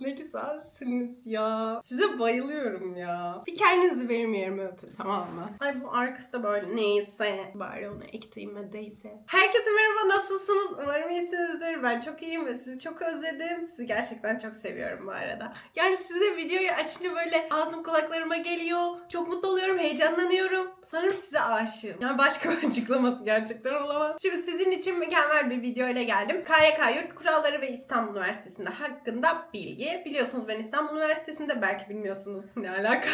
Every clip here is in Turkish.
ne güzelsiniz ya. Size bayılıyorum ya. Bir kendinizi benim yerime öpün tamam mı? Ay bu arkası da böyle neyse. Bari onu ektiğime değse. Herkese merhaba nasılsınız? Umarım iyisinizdir. Ben çok iyiyim ve sizi çok özledim. Sizi gerçekten çok seviyorum bu arada. Yani size videoyu açınca böyle ağzım kulaklarıma geliyor. Çok mutlu oluyorum, heyecanlanıyorum. Sanırım size aşığım. Yani başka bir açıklaması gerçekten olamaz. Şimdi sizin için mükemmel bir video ile geldim. KYK Yurt Kuralları ve İstanbul Üniversitesi'nde hakkında bilgi. Biliyorsunuz ben İstanbul Üniversitesi'nde belki bilmiyorsunuz ne alaka.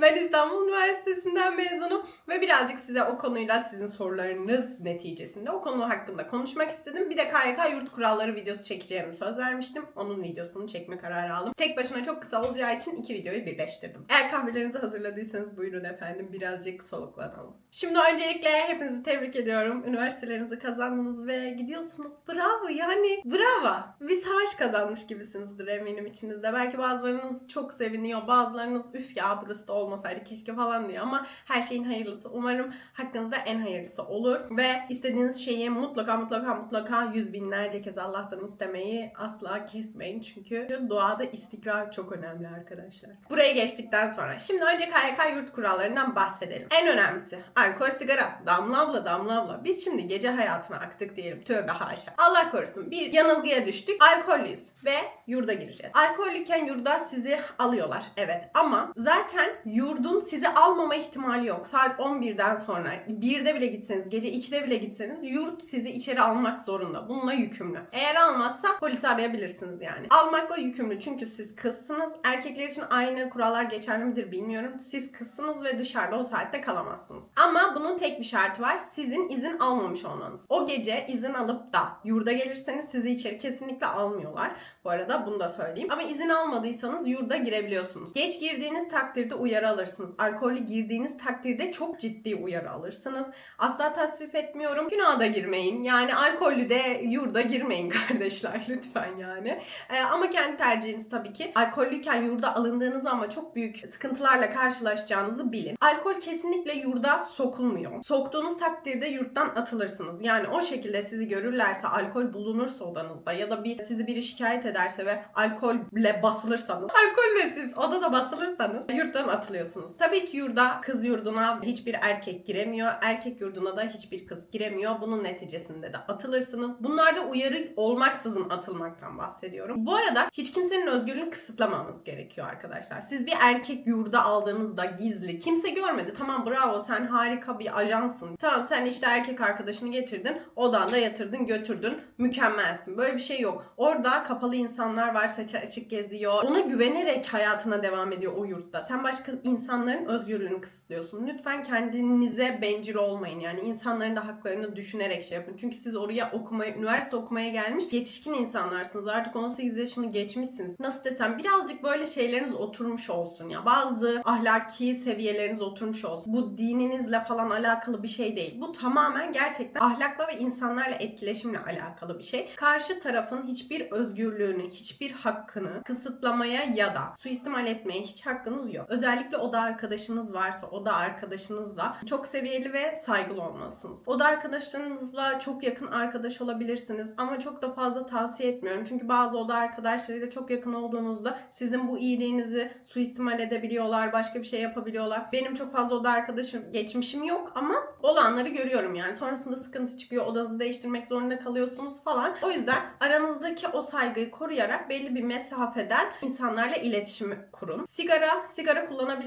Ben İstanbul Üniversitesi'nden mezunum ve birazcık size o konuyla sizin sorularınız neticesinde o konu hakkında konuşmak istedim. Bir de KYK Yurt Kuralları videosu çekeceğimi söz vermiştim. Onun videosunu çekme kararı aldım. Tek başına çok kısa olacağı için iki videoyu birleştirdim. Eğer kahvelerinizi hazırladıysanız buyurun efendim birazcık soluklanalım. Şimdi öncelikle hepinizi tebrik ediyorum. Üniversitelerinizi kazandınız ve gidiyorsunuz. Bravo yani bravo. Bir savaş kazanmış gibisinizdir eminim içinizde. Belki bazılarınız çok seviniyor. Bazılarınız üf ya burası da olmasaydı keşke falan diyor ama her şeyin hayırlısı. Umarım hakkınızda en hayırlısı olur ve istediğiniz şeyi mutlaka mutlaka mutlaka yüz binlerce kez Allah'tan istemeyi asla kesmeyin. Çünkü duada istikrar çok önemli arkadaşlar. Buraya geçtikten sonra şimdi önce KYK yurt kurallarından bahsedelim. En önemlisi alkol sigara. Damla abla damla abla. Biz şimdi gece hayatına aktık diyelim. Tövbe haşa. Allah korusun bir yanılgıya düştük. Alkollüyüz ve yurda gireceğiz. Alkollüyken yurda sizi alıyorlar. Evet ama zaten yurdun sizi almama ihtimali yok. Saat 11'den sonra 1'de bile gitseniz, gece 2'de bile gitseniz yurt sizi içeri almak zorunda. Bununla yükümlü. Eğer almazsa polis arayabilirsiniz yani. Almakla yükümlü çünkü siz kızsınız. Erkekler için aynı kurallar geçerli midir bilmiyorum. Siz kızsınız ve dışarıda o saatte kalamazsınız. Ama bunun tek bir şartı var. Sizin izin almamış olmanız. O gece izin alıp da yurda gelirseniz sizi içeri kesinlikle almıyorlar. Bu arada bunu da söyleyeyim. Ama izin almadıysanız yurda girebiliyorsunuz. Geç girdiğiniz takdirde uyarı alırsınız. Alkollü girdiğiniz takdirde çok ciddi uyarı alırsınız. Asla tasvip etmiyorum. Günaha da girmeyin. Yani alkollü de yurda girmeyin kardeşler lütfen yani. Ee, ama kendi tercihiniz tabii ki. Alkollüyken yurda alındığınız ama çok büyük sıkıntılarla karşılaşacağınızı bilin. Alkol kesinlikle yurda sokulmuyor. Soktuğunuz takdirde yurttan atılırsınız. Yani o şekilde sizi görürlerse, alkol bulunursa odanızda ya da bir sizi biri şikayet ederse ve alkolle basılırsanız, alkol ve siz odada basılırsanız yurttan atılıyorsunuz. Tabii ki yurda kız yurduna hiçbir erkek giremiyor. Erkek yurduna da hiçbir kız giremiyor. Bunun neticesinde de atılırsınız. Bunlarda uyarı olmaksızın atılmaktan bahsediyorum. Bu arada hiç kimsenin özgürlüğünü kısıtlamamız gerekiyor arkadaşlar. Siz bir erkek yurda aldığınızda gizli kimse görmedi. Tamam bravo sen harika bir ajansın. Tamam sen işte erkek arkadaşını getirdin. Odanda yatırdın götürdün. Mükemmelsin. Böyle bir şey yok. Orada kapalı insanlar var saçı açık geziyor. Ona güvenerek hayatına devam ediyor o yurtta. Sen başka insanların özgürlüğünü kısıtlıyorsun. Lütfen kendinize bencil olmayın. Yani insanların da haklarını düşünerek şey yapın. Çünkü siz oraya okumaya, üniversite okumaya gelmiş yetişkin insanlarsınız. Artık 18 yaşını geçmişsiniz. Nasıl desem birazcık böyle şeyleriniz oturmuş olsun ya. Bazı ahlaki seviyeleriniz oturmuş olsun. Bu dininizle falan alakalı bir şey değil. Bu tamamen gerçekten ahlakla ve insanlarla etkileşimle alakalı bir şey. Karşı tarafın hiçbir özgürlüğünü, hiçbir hakkını kısıtlamaya ya da suistimal etmeye hiç hakkınız yok. Özellikle oda arkadaşınız varsa oda arkadaşınızla çok seviyeli ve saygılı olmalısınız. Oda arkadaşlarınızla çok yakın arkadaş olabilirsiniz ama çok da fazla tavsiye etmiyorum. Çünkü bazı oda arkadaşlarıyla çok yakın olduğunuzda sizin bu iyiliğinizi suistimal edebiliyorlar, başka bir şey yapabiliyorlar. Benim çok fazla oda arkadaşım geçmişim yok ama olanları görüyorum yani. Sonrasında sıkıntı çıkıyor, odanızı değiştirmek zorunda kalıyorsunuz falan. O yüzden aranızdaki o saygıyı koruyarak belli bir mesafeden insanlarla iletişim kurun. Sigara, sigara kullanabilirsiniz.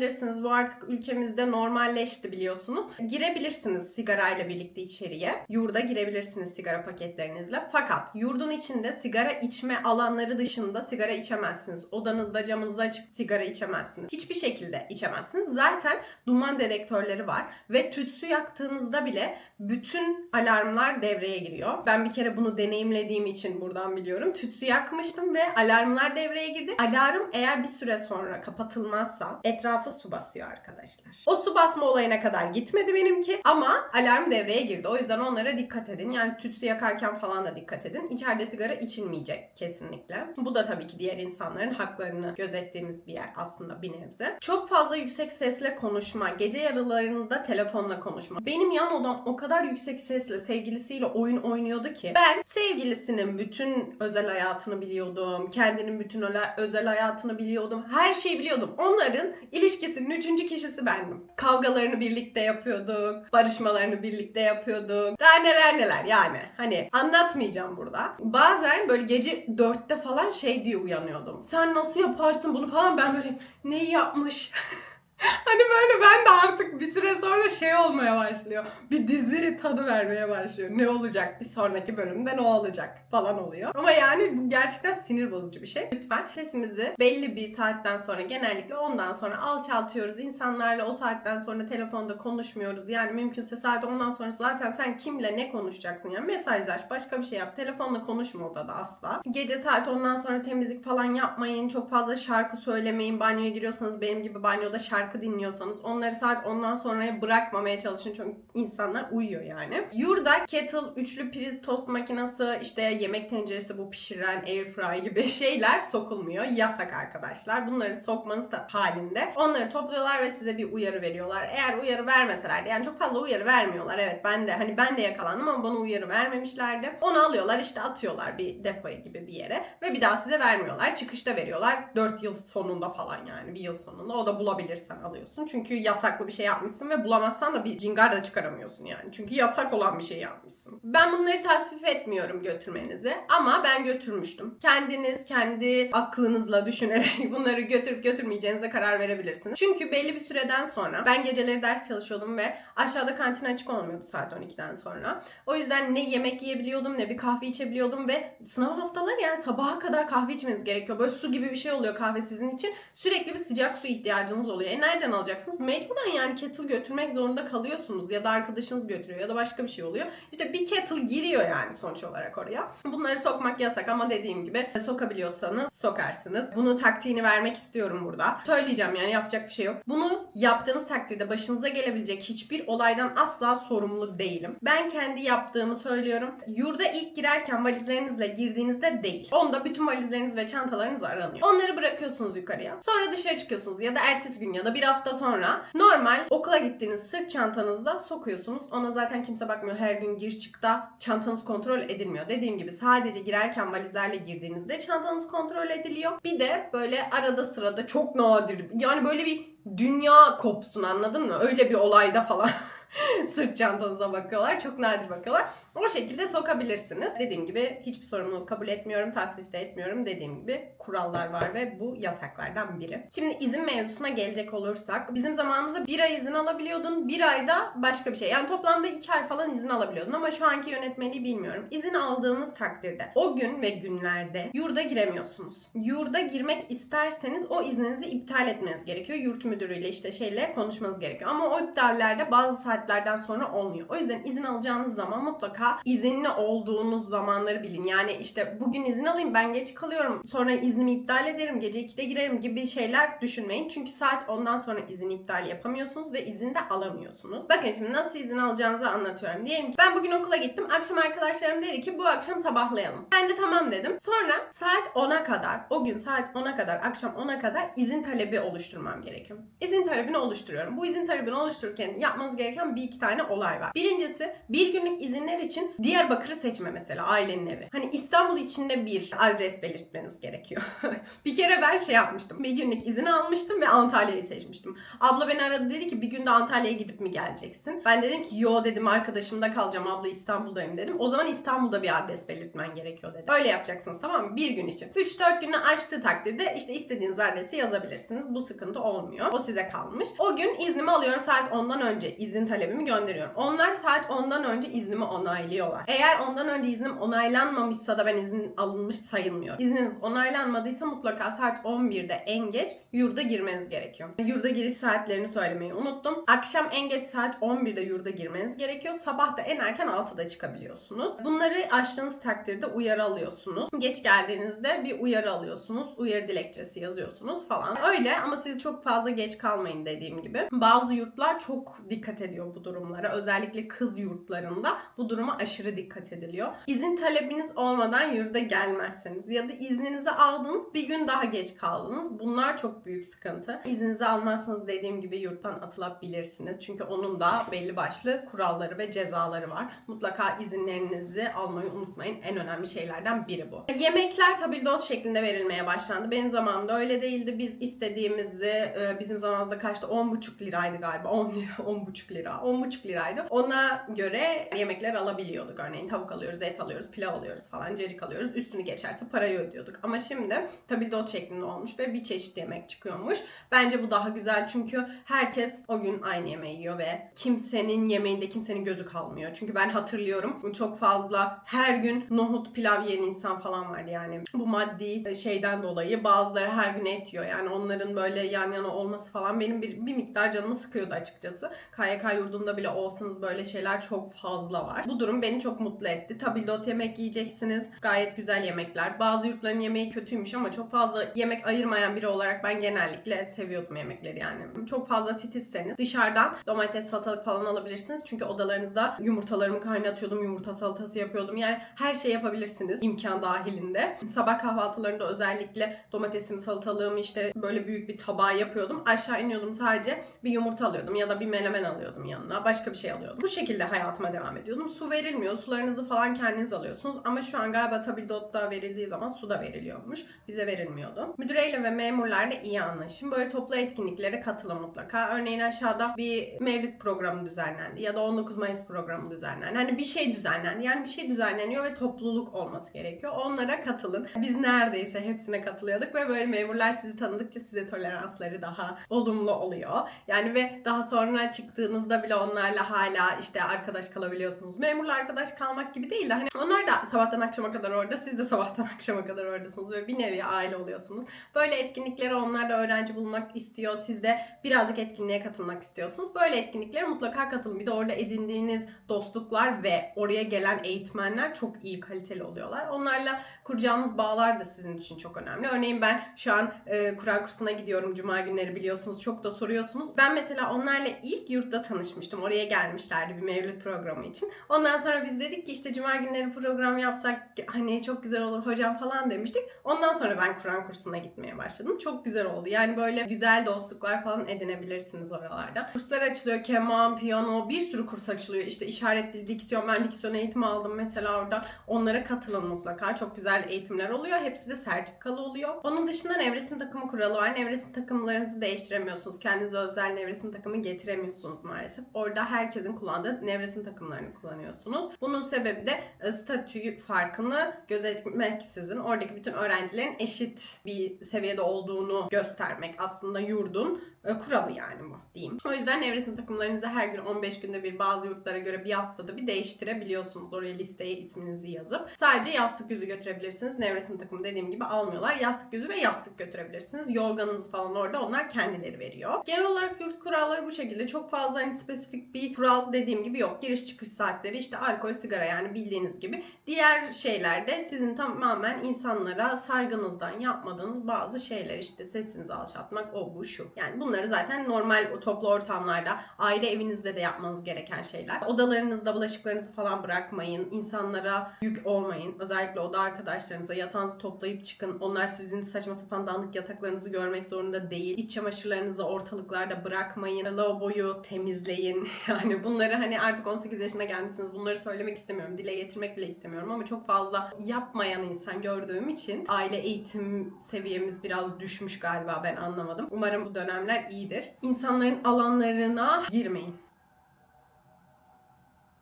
Bu artık ülkemizde normalleşti biliyorsunuz. Girebilirsiniz sigarayla birlikte içeriye. Yurda girebilirsiniz sigara paketlerinizle. Fakat yurdun içinde sigara içme alanları dışında sigara içemezsiniz. Odanızda camınızı açıp sigara içemezsiniz. Hiçbir şekilde içemezsiniz. Zaten duman dedektörleri var ve tütsü yaktığınızda bile bütün alarmlar devreye giriyor. Ben bir kere bunu deneyimlediğim için buradan biliyorum. Tütsü yakmıştım ve alarmlar devreye girdi. Alarm eğer bir süre sonra kapatılmazsa, etrafı etrafı su basıyor arkadaşlar. O su basma olayına kadar gitmedi benimki ama alarm devreye girdi. O yüzden onlara dikkat edin. Yani tütsü yakarken falan da dikkat edin. İçeride sigara içilmeyecek kesinlikle. Bu da tabii ki diğer insanların haklarını gözettiğimiz bir yer aslında bir nebze. Çok fazla yüksek sesle konuşma, gece yarılarında telefonla konuşma. Benim yan odam o kadar yüksek sesle sevgilisiyle oyun oynuyordu ki ben sevgilisinin bütün özel hayatını biliyordum. Kendinin bütün özel hayatını biliyordum. Her şeyi biliyordum. Onların ilişkisinin üçüncü kişisi bendim. Kavgalarını birlikte yapıyorduk. Barışmalarını birlikte yapıyorduk. Daha neler neler yani. Hani anlatmayacağım burada. Bazen böyle gece dörtte falan şey diye uyanıyordum. Sen nasıl yaparsın bunu falan ben böyle neyi yapmış? Hani böyle ben de artık bir süre sonra şey olmaya başlıyor. Bir dizi tadı vermeye başlıyor. Ne olacak? Bir sonraki bölümde ne olacak falan oluyor. Ama yani bu gerçekten sinir bozucu bir şey. Lütfen sesimizi belli bir saatten sonra genellikle ondan sonra alçaltıyoruz. İnsanlarla o saatten sonra telefonda konuşmuyoruz. Yani mümkünse saat ondan sonra zaten sen kimle ne konuşacaksın? Yani mesajlaş, başka bir şey yap. Telefonla konuşma odada asla. Gece saat ondan sonra temizlik falan yapmayın. Çok fazla şarkı söylemeyin. Banyoya giriyorsanız benim gibi banyoda şarkı dinliyorsanız onları saat ondan sonraya bırakmamaya çalışın. Çünkü insanlar uyuyor yani. Yurda kettle, üçlü priz, tost makinesi, işte yemek tenceresi bu pişiren airfry gibi şeyler sokulmuyor. Yasak arkadaşlar. Bunları sokmanız da halinde. Onları topluyorlar ve size bir uyarı veriyorlar. Eğer uyarı vermeselerdi yani çok fazla uyarı vermiyorlar. Evet ben de hani ben de yakalandım ama bana uyarı vermemişlerdi. Onu alıyorlar işte atıyorlar bir depoya gibi bir yere ve bir daha size vermiyorlar. Çıkışta veriyorlar. 4 yıl sonunda falan yani bir yıl sonunda. O da bulabilirsen alıyorsun. Çünkü yasaklı bir şey yapmışsın ve bulamazsan da bir cingar da çıkaramıyorsun yani. Çünkü yasak olan bir şey yapmışsın. Ben bunları tasvip etmiyorum götürmenizi ama ben götürmüştüm. Kendiniz kendi aklınızla düşünerek bunları götürüp götürmeyeceğinize karar verebilirsiniz. Çünkü belli bir süreden sonra ben geceleri ders çalışıyordum ve aşağıda kantin açık olmuyordu saat 12'den sonra. O yüzden ne yemek yiyebiliyordum ne bir kahve içebiliyordum ve sınav haftaları yani sabaha kadar kahve içmeniz gerekiyor. Böyle su gibi bir şey oluyor kahve sizin için. Sürekli bir sıcak su ihtiyacınız oluyor. E nereden alacaksınız? Mecburen yani kettle götürmek zorunda kalıyorsunuz ya da arkadaşınız götürüyor ya da başka bir şey oluyor. İşte bir kettle giriyor yani sonuç olarak oraya. Bunları sokmak yasak ama dediğim gibi sokabiliyorsanız sokarsınız. Bunu taktiğini vermek istiyorum burada. Söyleyeceğim yani yapacak bir şey yok. Bunu yaptığınız takdirde başınıza gelebilecek hiçbir olaydan asla sorumlu değilim. Ben kendi yaptığımı söylüyorum. Yurda ilk girerken valizlerinizle girdiğinizde değil. Onda bütün valizleriniz ve çantalarınız aranıyor. Onları bırakıyorsunuz yukarıya. Sonra dışarı çıkıyorsunuz ya da ertesi gün ya da bir hafta sonra normal okula gittiğiniz sırt çantanızda sokuyorsunuz. Ona zaten kimse bakmıyor. Her gün gir çıkta çantanız kontrol edilmiyor. Dediğim gibi sadece girerken valizlerle girdiğinizde çantanız kontrol ediliyor. Bir de böyle arada sırada çok nadir yani böyle bir dünya kopsun anladın mı? Öyle bir olayda falan sırt çantanıza bakıyorlar. Çok nadir bakıyorlar. O şekilde sokabilirsiniz. Dediğim gibi hiçbir sorumluluk kabul etmiyorum, tasvip de etmiyorum. Dediğim gibi kurallar var ve bu yasaklardan biri. Şimdi izin mevzusuna gelecek olursak bizim zamanımızda bir ay izin alabiliyordun. Bir ayda başka bir şey. Yani toplamda iki ay falan izin alabiliyordun ama şu anki yönetmeliği bilmiyorum. İzin aldığınız takdirde o gün ve günlerde yurda giremiyorsunuz. Yurda girmek isterseniz o izninizi iptal etmeniz gerekiyor. Yurt müdürüyle işte şeyle konuşmanız gerekiyor. Ama o iptallerde bazı saatlerden sonra olmuyor. O yüzden izin alacağınız zaman mutlaka izinli olduğunuz zamanları bilin. Yani işte bugün izin alayım ben geç kalıyorum. Sonra iznimi iptal ederim. Gece 2'de girerim gibi şeyler düşünmeyin. Çünkü saat ondan sonra izin iptal yapamıyorsunuz ve izin de alamıyorsunuz. Bakın şimdi nasıl izin alacağınızı anlatıyorum. Diyelim ki ben bugün okula gittim. Akşam arkadaşlarım dedi ki bu akşam sabahlayalım. Ben de tamam dedim. Sonra saat 10'a kadar o gün saat 10'a kadar akşam 10'a kadar izin talebi oluşturmam gerekiyor. İzin talebini oluşturuyorum. Bu izin talebini oluştururken yapmanız gereken bir iki tane olay var. Birincisi bir günlük izinler için Diyarbakır'ı seçme mesela ailenin evi. Hani İstanbul içinde bir adres belirtmeniz gerekiyor. bir kere ben şey yapmıştım. Bir günlük izin almıştım ve Antalya'yı seçmiştim. Abla beni aradı dedi ki bir günde Antalya'ya gidip mi geleceksin? Ben dedim ki yo dedim arkadaşımda kalacağım abla İstanbul'dayım dedim. O zaman İstanbul'da bir adres belirtmen gerekiyor dedi. Öyle yapacaksınız tamam mı? Bir gün için. 3-4 günü açtığı takdirde işte istediğiniz adresi yazabilirsiniz. Bu sıkıntı olmuyor. O size kalmış. O gün iznimi alıyorum saat 10'dan önce izin talebi talebimi gönderiyorum. Onlar saat 10'dan önce iznimi onaylıyorlar. Eğer ondan önce iznim onaylanmamışsa da ben izin alınmış sayılmıyor. İzniniz onaylanmadıysa mutlaka saat 11'de en geç yurda girmeniz gerekiyor. Yurda giriş saatlerini söylemeyi unuttum. Akşam en geç saat 11'de yurda girmeniz gerekiyor. Sabah da en erken 6'da çıkabiliyorsunuz. Bunları aştığınız takdirde uyarı alıyorsunuz. Geç geldiğinizde bir uyarı alıyorsunuz. Uyarı dilekçesi yazıyorsunuz falan. Öyle ama siz çok fazla geç kalmayın dediğim gibi. Bazı yurtlar çok dikkat ediyor bu durumlara. Özellikle kız yurtlarında bu duruma aşırı dikkat ediliyor. İzin talebiniz olmadan yurda gelmezseniz ya da izninizi aldınız bir gün daha geç kaldınız. Bunlar çok büyük sıkıntı. İzninizi almazsanız dediğim gibi yurttan atılabilirsiniz. Çünkü onun da belli başlı kuralları ve cezaları var. Mutlaka izinlerinizi almayı unutmayın. En önemli şeylerden biri bu. Yemekler tabildot şeklinde verilmeye başlandı. Benim zamanımda öyle değildi. Biz istediğimizi e, bizim zamanımızda kaçtı? 10,5 liraydı galiba. 10 lira, 10,5 lira. 10,5 liraydı. Ona göre yemekler alabiliyorduk. Örneğin tavuk alıyoruz, et alıyoruz, pilav alıyoruz falan, cerik alıyoruz. Üstünü geçerse parayı ödüyorduk. Ama şimdi tabildot şeklinde olmuş ve bir çeşit yemek çıkıyormuş. Bence bu daha güzel çünkü herkes o gün aynı yemeği yiyor ve kimsenin yemeğinde kimsenin gözü kalmıyor. Çünkü ben hatırlıyorum çok fazla her gün nohut pilav yiyen insan falan vardı yani. Bu maddi şeyden dolayı bazıları her gün et yiyor. Yani onların böyle yan yana olması falan benim bir, bir miktar canımı sıkıyordu açıkçası. KYK yurdunda bile olsanız böyle şeyler çok fazla var. Bu durum beni çok mutlu etti. Tabildot yemek yiyeceksiniz. Gayet güzel yemekler. Bazı yurtların yemeği kötüymüş ama çok fazla yemek ayırmayan biri olarak ben genellikle seviyordum yemekleri yani. Çok fazla titizseniz dışarıdan domates, salatalık falan alabilirsiniz. Çünkü odalarınızda yumurtalarımı kaynatıyordum, yumurta salatası yapıyordum. Yani her şey yapabilirsiniz imkan dahilinde. Sabah kahvaltılarında özellikle domatesimi, salatalığımı işte böyle büyük bir tabağa yapıyordum. Aşağı iniyordum sadece bir yumurta alıyordum ya da bir menemen alıyordum yanına. Başka bir şey alıyordum. Bu şekilde hayatıma devam ediyordum. Su verilmiyor. Sularınızı falan kendiniz alıyorsunuz. Ama şu an galiba Tabildot'ta verildiği zaman su da veriliyormuş. Bize verilmiyordu. Müdüreyle ve memurlarla iyi anlaşın. Böyle toplu etkinliklere katılın mutlaka. Örneğin aşağıda bir mevlüt programı düzenlendi ya da 19 Mayıs programı düzenlendi. Hani bir şey düzenlendi. Yani bir şey düzenleniyor ve topluluk olması gerekiyor. Onlara katılın. Biz neredeyse hepsine katılıyorduk ve böyle memurlar sizi tanıdıkça size toleransları daha olumlu oluyor. Yani ve daha sonra çıktığınızda bile onlarla hala işte arkadaş kalabiliyorsunuz. Memurla arkadaş kalmak gibi değil de hani onlar da sabahtan akşama kadar orada, siz de sabahtan akşama kadar oradasınız ve bir nevi aile oluyorsunuz. Böyle etkinliklere onlar da öğrenci bulmak istiyor. Siz de birazcık etkinliğe katılmak istiyorsunuz. Böyle etkinliklere mutlaka katılın. Bir de orada edindiğiniz dostluklar ve oraya gelen eğitmenler çok iyi kaliteli oluyorlar. Onlarla kuracağınız bağlar da sizin için çok önemli. Örneğin ben şu an e, Kur'an kursuna gidiyorum. Cuma günleri biliyorsunuz. Çok da soruyorsunuz. Ben mesela onlarla ilk yurtta tanışmıştım. Oraya gelmişlerdi bir mevlüt programı için. Ondan sonra biz dedik ki işte Cuma günleri program yapsak hani çok güzel olur hocam falan demiştik. Ondan sonra ben Kur'an kursuna gitmeye başladım. Çok güzel oldu. Yani böyle güzel dostluklar falan edinebilirsiniz oralarda. Kurslar açılıyor. Keman, piyano bir sürü kurs açılıyor. İşte işaret dili, diksiyon. Ben diksiyon eğitimi aldım mesela orada. Onlara katılın mutlaka. Çok güzel eğitimler oluyor. Hepsi de sertifikalı oluyor. Onun dışında nevresim takımı kuralı var. Nevresim takımlarınızı değiştiremiyorsunuz. Kendinize özel nevresim takımı getiremiyorsunuz maalesef. Orada herkesin kullandığı nevresim takımlarını kullanıyorsunuz. Bunun sebebi de e, statü farkını gözetmeksizin oradaki bütün öğrencilerin eşit bir seviyede olduğunu göstermek aslında yurdun kuralı yani bu diyeyim. O yüzden nevresim takımlarınızı her gün 15 günde bir bazı yurtlara göre bir haftada bir değiştirebiliyorsunuz. Oraya listeye isminizi yazıp. Sadece yastık yüzü götürebilirsiniz. Nevresim takımı dediğim gibi almıyorlar. Yastık yüzü ve yastık götürebilirsiniz. Yorganınızı falan orada onlar kendileri veriyor. Genel olarak yurt kuralları bu şekilde. Çok fazla hani spesifik bir kural dediğim gibi yok. Giriş çıkış saatleri işte alkol, sigara yani bildiğiniz gibi. Diğer şeylerde sizin tamamen insanlara saygınızdan yapmadığınız bazı şeyler işte sesinizi alçaltmak o bu şu. Yani bunları zaten normal toplu ortamlarda aile evinizde de yapmanız gereken şeyler. Odalarınızda bulaşıklarınızı falan bırakmayın. İnsanlara yük olmayın. Özellikle oda arkadaşlarınıza yatağınızı toplayıp çıkın. Onlar sizin saçma sapan dağınık yataklarınızı görmek zorunda değil. İç çamaşırlarınızı ortalıklarda bırakmayın. Lavaboyu temizleyin. Yani bunları hani artık 18 yaşına gelmişsiniz. Bunları söylemek istemiyorum. Dile getirmek bile istemiyorum ama çok fazla yapmayan insan gördüğüm için aile eğitim seviyemiz biraz düşmüş galiba ben anlamadım. Umarım bu dönemler iyidir. İnsanların alanlarına girmeyin.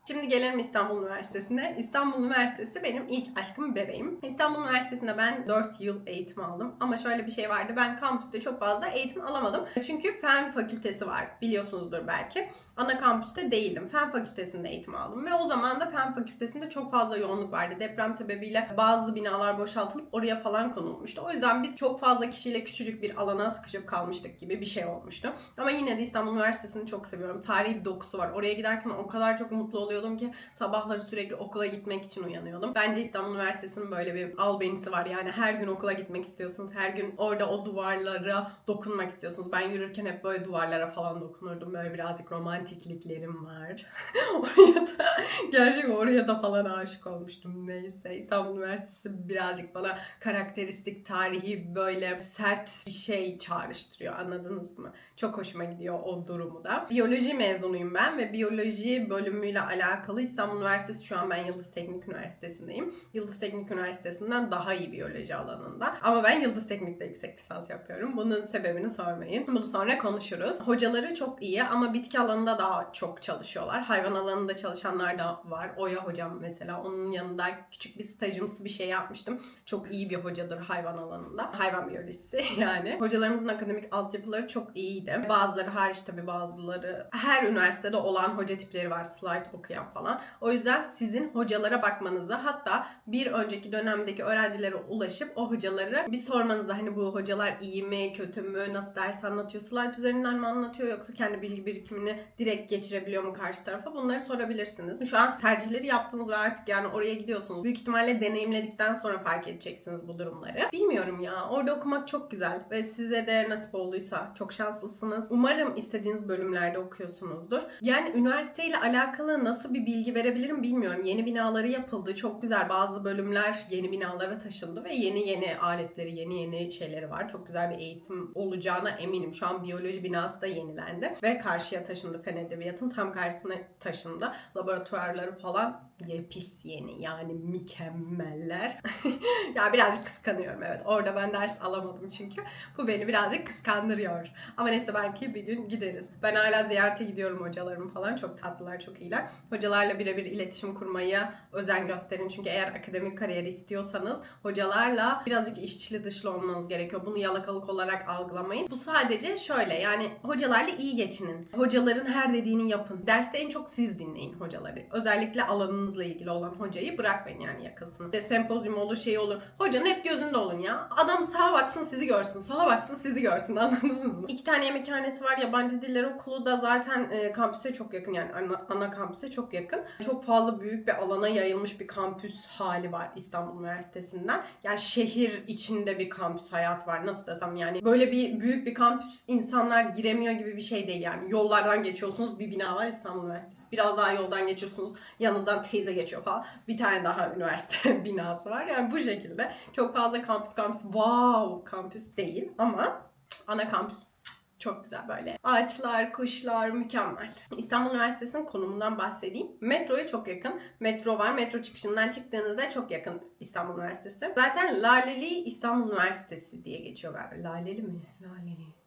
Şimdi gelelim İstanbul Üniversitesi'ne. İstanbul Üniversitesi benim ilk aşkım bebeğim. İstanbul Üniversitesi'nde ben 4 yıl eğitim aldım. Ama şöyle bir şey vardı. Ben kampüste çok fazla eğitim alamadım. Çünkü fen fakültesi var. Biliyorsunuzdur belki. Ana kampüste değildim. Fen fakültesinde eğitim aldım. Ve o zaman da fen fakültesinde çok fazla yoğunluk vardı. Deprem sebebiyle bazı binalar boşaltılıp oraya falan konulmuştu. O yüzden biz çok fazla kişiyle küçücük bir alana sıkışıp kalmıştık gibi bir şey olmuştu. Ama yine de İstanbul Üniversitesi'ni çok seviyorum. Tarihi bir dokusu var. Oraya giderken o kadar çok mutlu oluyordum ki sabahları sürekli okula gitmek için uyanıyordum. Bence İstanbul Üniversitesi'nin böyle bir albenisi var. Yani her gün okula gitmek istiyorsunuz. Her gün orada o duvarlara dokunmak istiyorsunuz. Ben yürürken hep böyle duvarlara falan dokunurdum. Böyle birazcık romantikliklerim var. oraya da gerçekten oraya da falan aşık olmuştum. Neyse İstanbul Üniversitesi birazcık bana karakteristik tarihi böyle sert bir şey çağrıştırıyor. Anladınız mı? Çok hoşuma gidiyor o durumu da. Biyoloji mezunuyum ben ve biyoloji bölümüyle alakalı İstanbul Üniversitesi şu an ben Yıldız Teknik Üniversitesi'ndeyim. Yıldız Teknik Üniversitesi'nden daha iyi biyoloji alanında. Ama ben Yıldız Teknik'te yüksek lisans yapıyorum. Bunun sebebini sormayın. Bunu sonra konuşuruz. Hocaları çok iyi ama bitki alanında daha çok çalışıyorlar. Hayvan alanında çalışanlar da var. Oya hocam mesela onun yanında küçük bir stajımsı bir şey yapmıştım. Çok iyi bir hocadır hayvan alanında. Hayvan biyolojisi yani. Hocalarımızın akademik altyapıları çok iyiydi. Bazıları hariç tabii bazıları her üniversitede olan hoca tipleri var. Slide okuyan falan. O yüzden sizin hocalara bakmanızı hatta bir önceki dönemdeki öğrencilere ulaşıp o hocaları bir sormanızı hani bu hocalar iyi mi, kötü mü, nasıl ders anlatıyor, slide üzerinden mi anlatıyor yoksa kendi bilgi birikimini direkt geçirebiliyor mu karşı tarafa bunları sorabilirsiniz. Şu an tercihleri yaptınız ve artık yani oraya gidiyorsunuz. Büyük ihtimalle deneyimledikten sonra fark edeceksiniz bu durumları. Bilmiyorum ya orada okumak çok güzel ve size de nasip olduysa çok şanslısınız. Umarım istediğiniz bölümlerde okuyorsunuzdur. Yani üniversiteyle alakalı nasıl bir bilgi verebilirim bilmiyorum. Yeni binaları yapıldı. Çok güzel. Bazı bölümler yeni binalara taşındı ve yeni yeni aletleri, yeni yeni şeyleri var. Çok güzel bir eğitim olacağına eminim. Şu an biyoloji binası da yenilendi ve karşıya taşındı. Fen Edebiyat'ın tam karşısına taşındı. Laboratuvarları falan pis yeni yani mükemmeller. ya birazcık kıskanıyorum evet. Orada ben ders alamadım çünkü. Bu beni birazcık kıskandırıyor. Ama neyse belki bir gün gideriz. Ben hala ziyarete gidiyorum hocalarım falan. Çok tatlılar, çok iyiler. Hocalarla birebir iletişim kurmaya özen gösterin. Çünkü eğer akademik kariyer istiyorsanız hocalarla birazcık işçili dışlı olmanız gerekiyor. Bunu yalakalık olarak algılamayın. Bu sadece şöyle yani hocalarla iyi geçinin. Hocaların her dediğini yapın. Derste en çok siz dinleyin hocaları. Özellikle alanınızla ilgili olan hocayı bırakmayın yani yakasını. De sempozyum olur şey olur. Hocanın hep gözünde olun ya. Adam sağa baksın sizi görsün. Sola baksın sizi görsün anladınız mı? İki tane yemekhanesi var. Yabancı diller okulu da zaten e, kampüse çok yakın yani ana, ana kampüse çok yakın. Çok fazla büyük bir alana yayılmış bir kampüs hali var İstanbul Üniversitesi'nden. Yani şehir içinde bir kampüs hayat var. Nasıl desem yani böyle bir büyük bir kampüs insanlar giremiyor gibi bir şey değil yani. Yollardan geçiyorsunuz bir bina var İstanbul Üniversitesi. Biraz daha yoldan geçiyorsunuz yanınızdan teyze geçiyor falan. Bir tane daha üniversite binası var. Yani bu şekilde çok fazla kampüs kampüs wow kampüs değil ama ana kampüs çok güzel böyle. Ağaçlar, kuşlar mükemmel. İstanbul Üniversitesi'nin konumundan bahsedeyim. Metroya çok yakın. Metro var. Metro çıkışından çıktığınızda çok yakın İstanbul Üniversitesi. Zaten Laleli İstanbul Üniversitesi diye geçiyor galiba. Laleli mi? Laleli.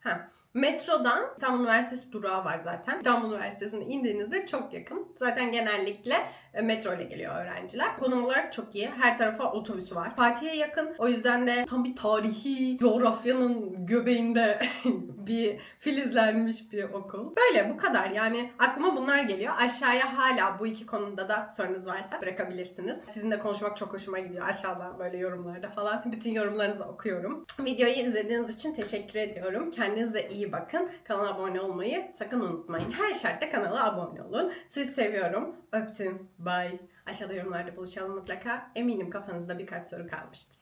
Ha, metrodan İstanbul Üniversitesi durağı var zaten. İstanbul Üniversitesi'ne indiğinizde çok yakın. Zaten genellikle metro ile geliyor öğrenciler. Konum olarak çok iyi. Her tarafa otobüsü var. Fatih'e yakın. O yüzden de tam bir tarihi coğrafyanın göbeğinde bir filizlenmiş bir okul. Böyle bu kadar. Yani aklıma bunlar geliyor. Aşağıya hala bu iki konuda da sorunuz varsa bırakabilirsiniz. Sizinle konuşmak çok hoşuma gidiyor. Aşağıdan böyle yorumlarda falan. Bütün yorumlarınızı okuyorum. Videoyu izlediğiniz için teşekkür ediyorum. Kendinize iyi bakın. Kanala abone olmayı sakın unutmayın. Her şartta kanala abone olun. Sizi seviyorum. Öptüm. Bye. Aşağıda yorumlarda buluşalım mutlaka. Eminim kafanızda birkaç soru kalmıştır.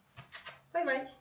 Bay bay.